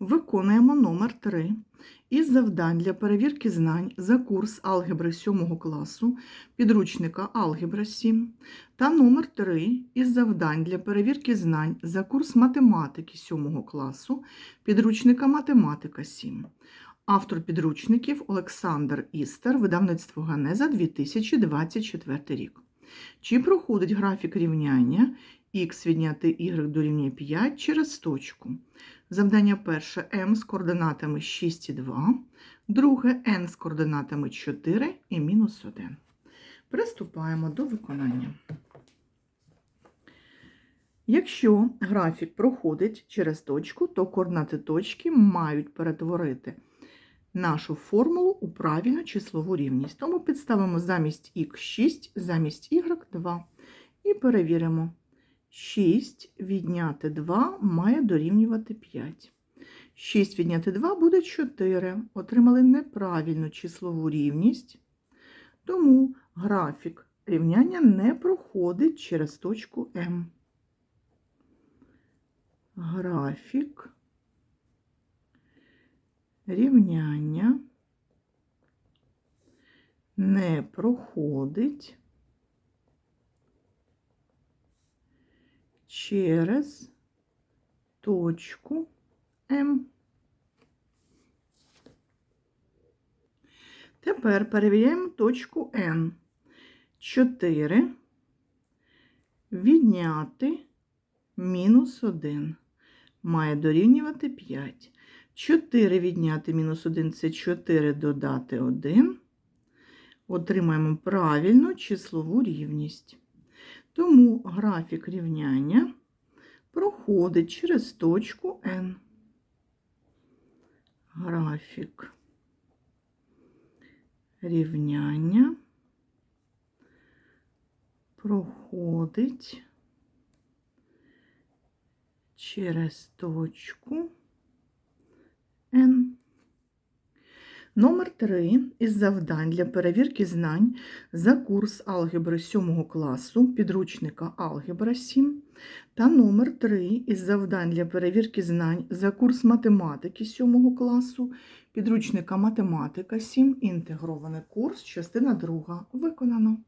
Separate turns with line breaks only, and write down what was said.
Виконуємо номер 3 із завдань для перевірки знань за курс алгебри 7 класу підручника Алгебра 7 та номер 3 із завдань для перевірки знань за курс математики 7 класу підручника Математика 7. Автор підручників Олександр Істер, видавництво Ганеза 2024 рік. Чи проходить графік рівняння х відняти y дорівнює 5 через точку? Завдання перше m з координатами 6 і 2, друге n з координатами 4 і мінус 1. Приступаємо до виконання. Якщо графік проходить через точку, то координати точки мають перетворити нашу формулу у правильну числову рівність. Тому підставимо замість х6, замість y2 і перевіримо. 6 відняти 2 має дорівнювати 5. 6 відняти 2 буде 4. Отримали неправильну числову рівність, тому графік рівняння не проходить через точку М. Графік рівняння не проходить через точку М. Тепер перевіряємо точку N. 4 відняти мінус 1 має дорівнювати 5. 4 відняти мінус 1 це 4 додати 1. Отримаємо правильну числову рівність. Тому графік рівняння проходить через точку N. Графік рівняння проходить через точку N. Номер 3 із завдань для перевірки знань за курс алгебри 7 класу підручника Алгебра 7 та номер 3 із завдань для перевірки знань за курс математики 7 класу підручника Математика 7 інтегрований курс, частина 2 виконано.